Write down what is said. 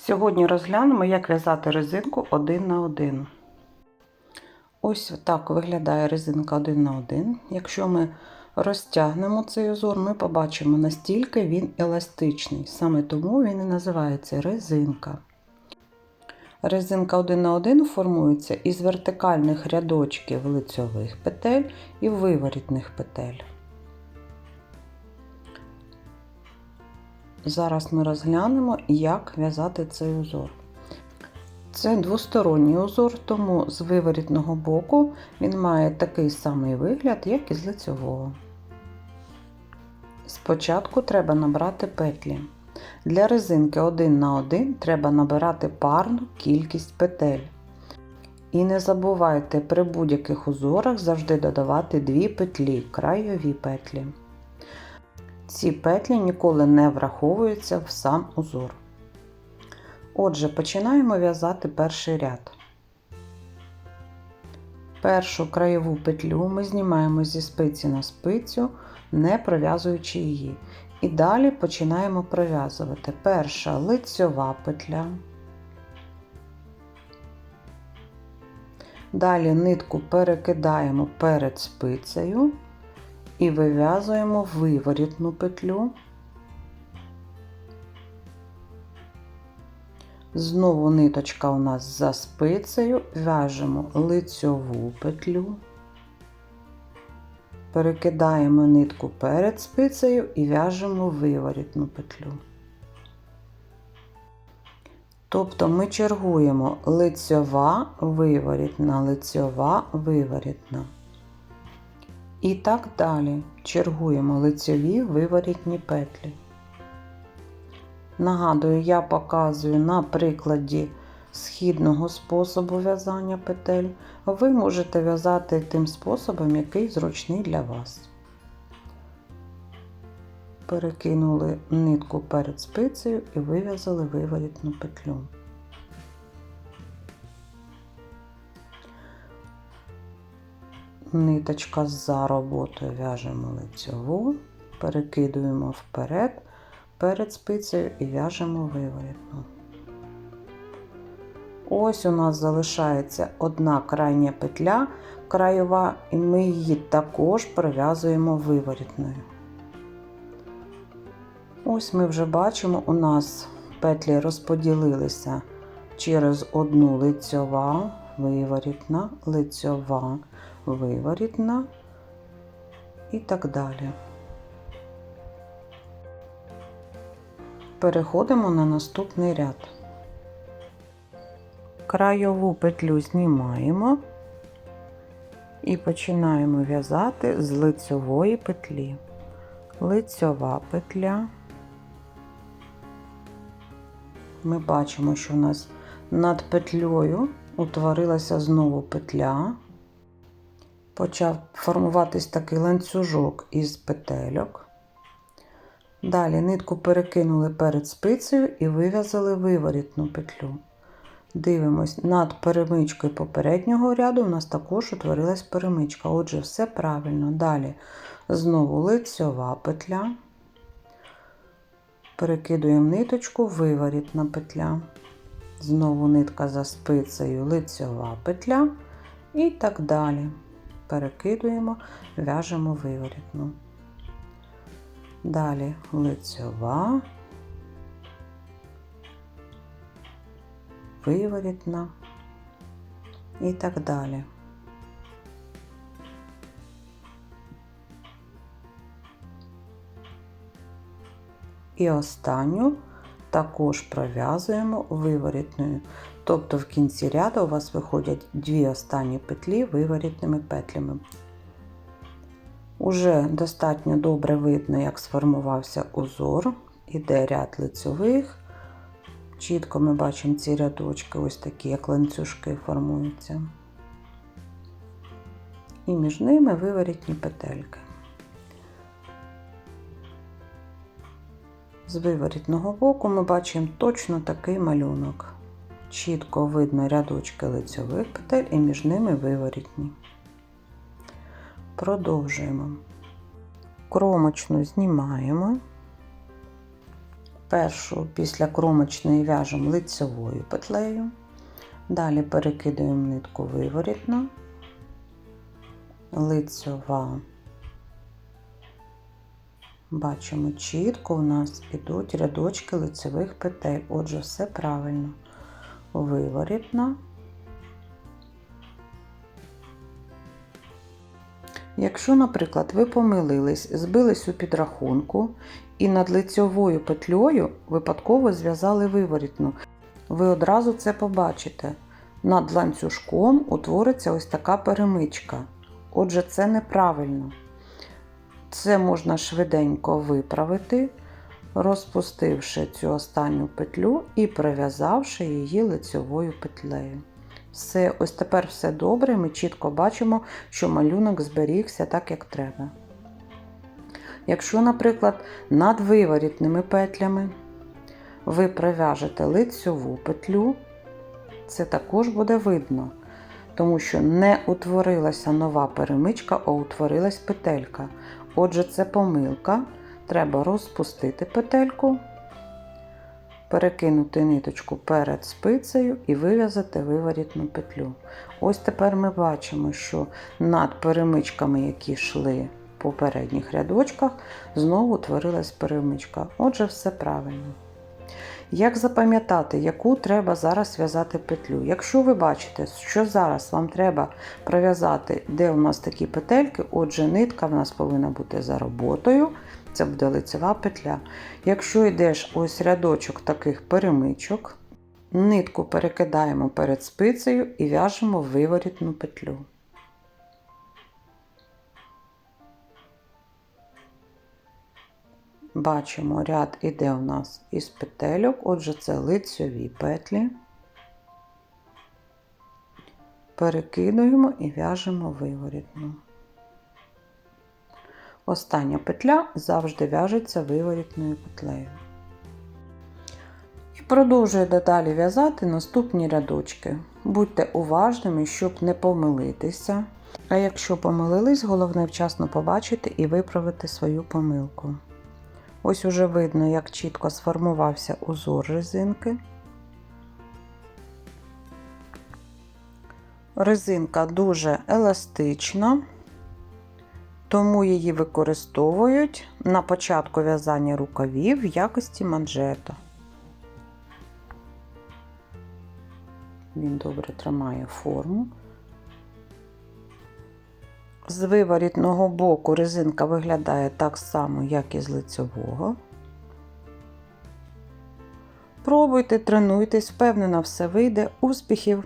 Сьогодні розглянемо, як в'язати резинку один на один. Ось так виглядає резинка один на один. Якщо ми розтягнемо цей узор, ми побачимо, настільки він еластичний. Саме тому він і називається резинка. Резинка один на один формується із вертикальних рядочків лицьових петель і виворітних петель. Зараз ми розглянемо, як в'язати цей узор. Це двосторонній узор, тому з виворітного боку він має такий самий вигляд, як і з лицьового. Спочатку треба набрати петлі. Для резинки 1 на 1 треба набирати парну кількість петель. І не забувайте при будь-яких узорах завжди додавати 2 петлі, крайові петлі. Ці петлі ніколи не враховуються в сам узор. Отже, починаємо в'язати перший ряд. Першу краєву петлю ми знімаємо зі спиці на спицю, не пров'язуючи її. І далі починаємо пров'язувати. Перша лицьова петля. Далі нитку перекидаємо перед спицею і вив'язуємо виворітну петлю. Знову ниточка у нас за спицею, в'яжемо лицьову петлю, перекидаємо нитку перед спицею і в'яжемо виворітну петлю. Тобто ми чергуємо лицьова, виворітна, лицьова, виворітна. І так далі чергуємо лицьові виворітні петлі. Нагадую, я показую на прикладі східного способу в'язання петель. Ви можете в'язати тим способом, який зручний для вас. Перекинули нитку перед спицею і вив'язали виворітну петлю. Ниточка за роботою в'яжемо лицьову, перекидуємо вперед перед спицею і в'яжемо виворітну. Ось у нас залишається одна крайня петля краєва, і ми її також пров'язуємо виворітною. Ось ми вже бачимо, у нас петлі розподілилися через одну лицьова, виворітна, лицьова, виворітна і так далі. Переходимо на наступний ряд. Краєву петлю знімаємо і починаємо в'язати з лицьової петлі. Лицьова петля. Ми бачимо, що у нас над петлею утворилася знову петля. Почав формуватись такий ланцюжок із петельок. Далі нитку перекинули перед спицею і вив'язали виворітну петлю. Дивимось, над перемичкою попереднього ряду у нас також утворилась перемичка. Отже, все правильно. Далі знову лицьова петля. Перекидуємо ниточку, виворітна петля. Знову нитка за спицею, лицьова петля. І так далі. Перекидуємо, в'яжемо виворітну. Далі лицьова, виворітна і так далі. І останню також пров'язуємо виворітною. Тобто в кінці ряду у вас виходять дві останні петлі виворітними петлями. Уже достатньо добре видно, як сформувався узор, іде ряд лицьових. Чітко ми бачимо ці рядочки, ось такі, як ланцюжки формуються. І між ними виворітні петельки. З виворітного боку ми бачимо точно такий малюнок. Чітко видно рядочки лицьових петель і між ними виворітні. Продовжуємо. Кромочну знімаємо, Першу після кромочної в'яжемо лицьовою петлею. Далі перекидаємо нитку виворітно, лицьова. Бачимо чітко, у нас ідуть рядочки лицевих петель. Отже, все правильно. Виворітна. Якщо, наприклад, ви помилились, збились у підрахунку і над лицьовою петлею випадково зв'язали виворітну, ви одразу це побачите. Над ланцюжком утвориться ось така перемичка. Отже, це неправильно. Це можна швиденько виправити, розпустивши цю останню петлю і прив'язавши її лицьовою петлею. Все, ось тепер все добре, ми чітко бачимо, що малюнок зберігся так, як треба. Якщо, наприклад, над виворітними петлями ви прив'яжете лицьову петлю, це також буде видно, тому що не утворилася нова перемичка, а утворилась петелька. Отже, це помилка. Треба розпустити петельку, перекинути ниточку перед спицею і вив'язати виворітну петлю. Ось тепер ми бачимо, що над перемичками, які йшли в попередніх рядочках, знову утворилась перемичка. Отже, все правильно. Як запам'ятати, яку треба зараз в'язати петлю? Якщо ви бачите, що зараз вам треба пров'язати, де у нас такі петельки, отже, нитка в нас повинна бути за роботою, це буде лицева петля. Якщо йдеш ось рядочок таких перемичок, нитку перекидаємо перед спицею і в'яжемо виворітну петлю. Бачимо, ряд іде у нас із петельок, отже, це лицьові петлі. Перекидуємо і в'яжемо виворітну. Остання петля завжди в'яжеться виворітною петлею. І продовжуєте далі в'язати наступні рядочки. Будьте уважними, щоб не помилитися. А якщо помилились, головне вчасно побачити і виправити свою помилку. Ось уже видно, як чітко сформувався узор резинки. Резинка дуже еластична, тому її використовують на початку в'язання рукавів в якості манжета. Він добре тримає форму. З виворітного боку резинка виглядає так само, як і з лицевого. Пробуйте, тренуйтесь, впевнена, все вийде. Успіхів!